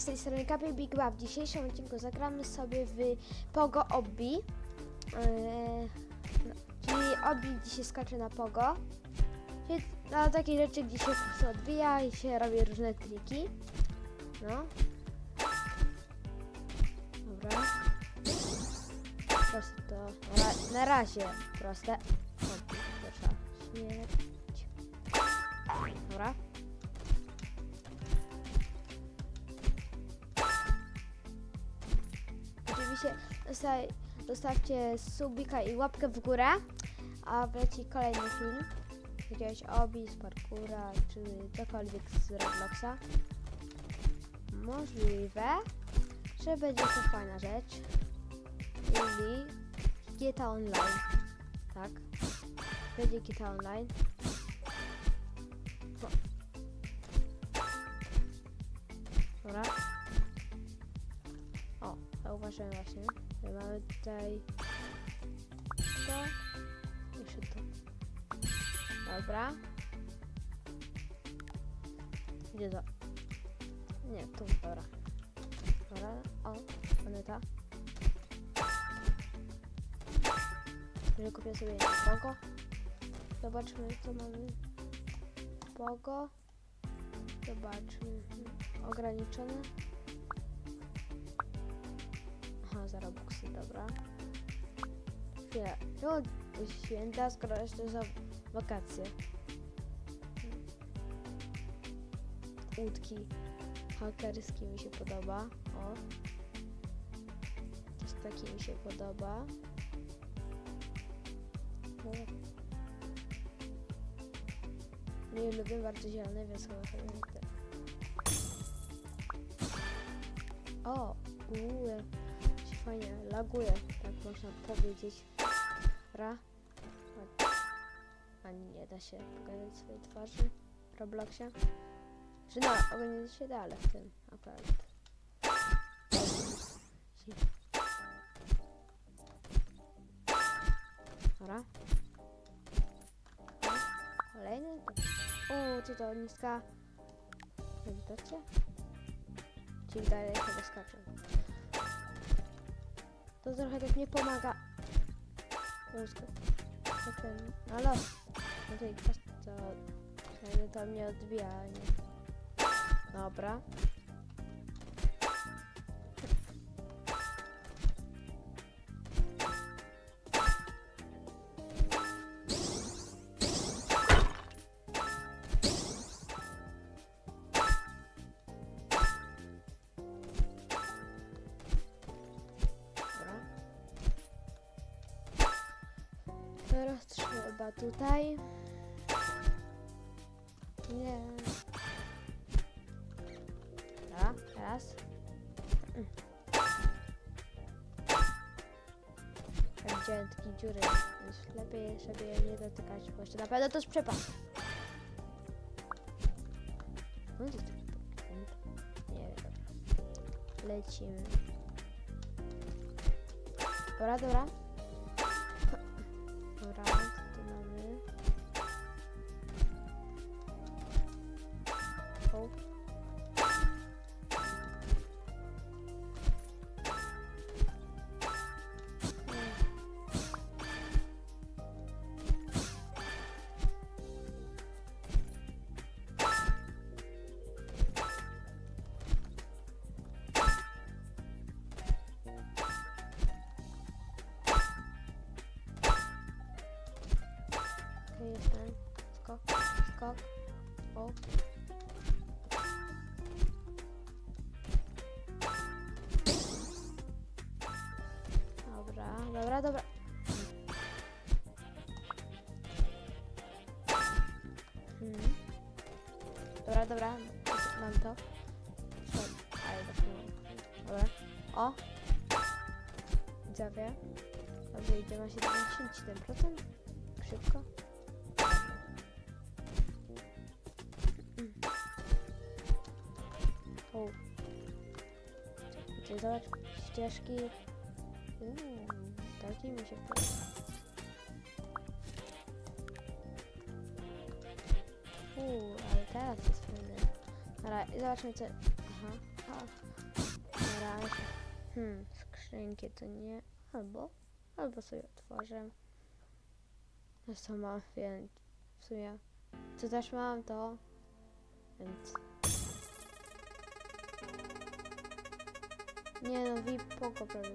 Z tej strony Kapie Big Bab. W dzisiejszym odcinku zagramy sobie w Pogo Obbi. Yy, no, czyli Obbi dzisiaj skacze na Pogo. Czyli na takie rzeczy, gdzie się odbija i się robi różne triki. No. Dobra. Proste to. Na, na razie proste. Zostaw, zostawcie subika i łapkę w górę, a wleci kolejny film. Jakiegoś obi parkura, czy cokolwiek z Robloxa. Możliwe, że będzie to fajna rzecz. Czyli GTA Online. Tak. Będzie GTA Online. Zauważyłem właśnie, mamy tutaj to, jeszcze to. Dobra. Gdzie to? Nie, tu, dobra. Dobra, o, moneta. Że kupię sobie Pogo. Zobaczmy, co mamy. Pogo. Zobaczmy. Ograniczone. Za Robuxy, dobra. Chwilę. No, święta, skoro jeszcze za wakacje. Łódki hakerskie mi się podoba. O. Też taki mi się podoba. O. Nie lubię bardzo zielone, więc chyba sobie. O, uuu, fajnie laguje, tak można powiedzieć. Ra. A nie da się pokazać swojej twarzy w Robloxie. Czy no, ogólnie się da, ale w tym akurat. Dobra. Kolejny. O, co to niska grawitacja? Czyli dalej sobie skaczę. To trochę tak nie pomaga. Mózgu. To ten, no los. No tutaj kwest to... Mnie odbija, nie? Dobra. Tutaj. Nie. Dobra, teraz. Widziałem takie dziury, więc lepiej sobie je nie dotykać, bo jeszcze na pewno. No to jest Nie wiem, dobra. Lecimy. Dobra, dobra. Dobra, Jestem. Skok, skok. O. Dobra, dobra, dobra. Hmm. Dobra, dobra, mam to. Ale. Dobra. O! Widzowie. Dobrze, idzie na 77%. Szybko. O. Czyli zobacz, ścieżki. Uuu, taki mi się podoba. Uuu, ale teraz jest fajne. Dobra, zobaczmy co... Aha, aha. Hmm, skrzynki to nie. Albo, albo sobie otworzę. Co mam, więc w sumie co też mam to, więc... Nie no, VIP Poco prawie.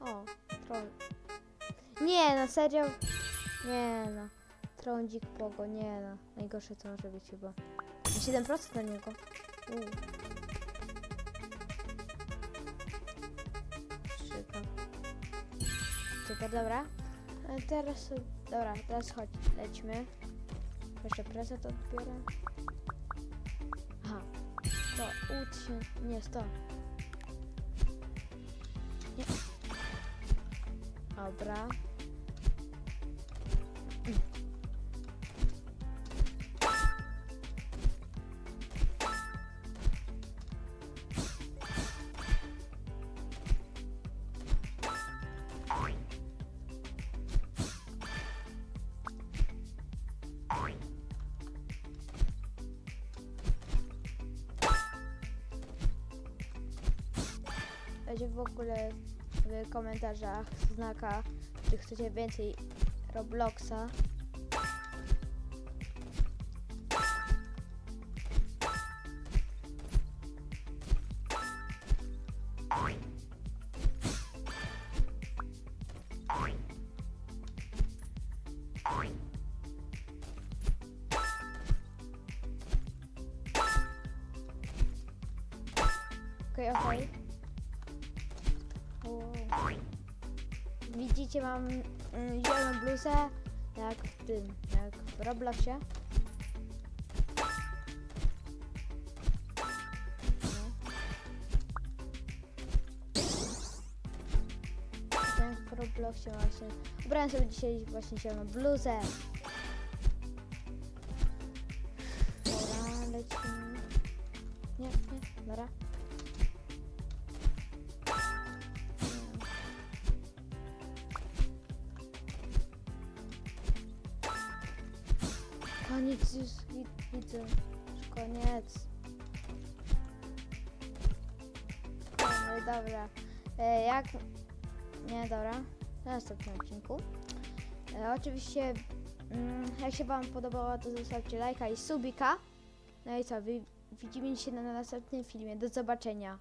O, tron. Nie no, serio? Nie no. Trądzik Pogo, nie no. Najgorsze co może być chyba. 7% na niego. Uuu. Szyka. Super, dobra. A teraz, dobra, teraz chodź, lećmy. Jeszcze prezent odbiorę. To nie, sto. Nie. Dobra. Będzie w ogóle w komentarzach znaka, czy chcecie więcej Robloxa. Okej, okej. Widzicie, mam mm, zieloną bluzę, jak w tym, jak w Robloxie. No. Robloxie właśnie. Ubrałem sobie dzisiaj właśnie zieloną bluzę. Koniec już wi- widzę. Już koniec. No dobra. E, jak... Nie, dobra. W następnym odcinku. E, oczywiście, mm, jak się Wam podobało, to zostawcie lajka i subika. No i co, wi- widzimy się na następnym filmie. Do zobaczenia.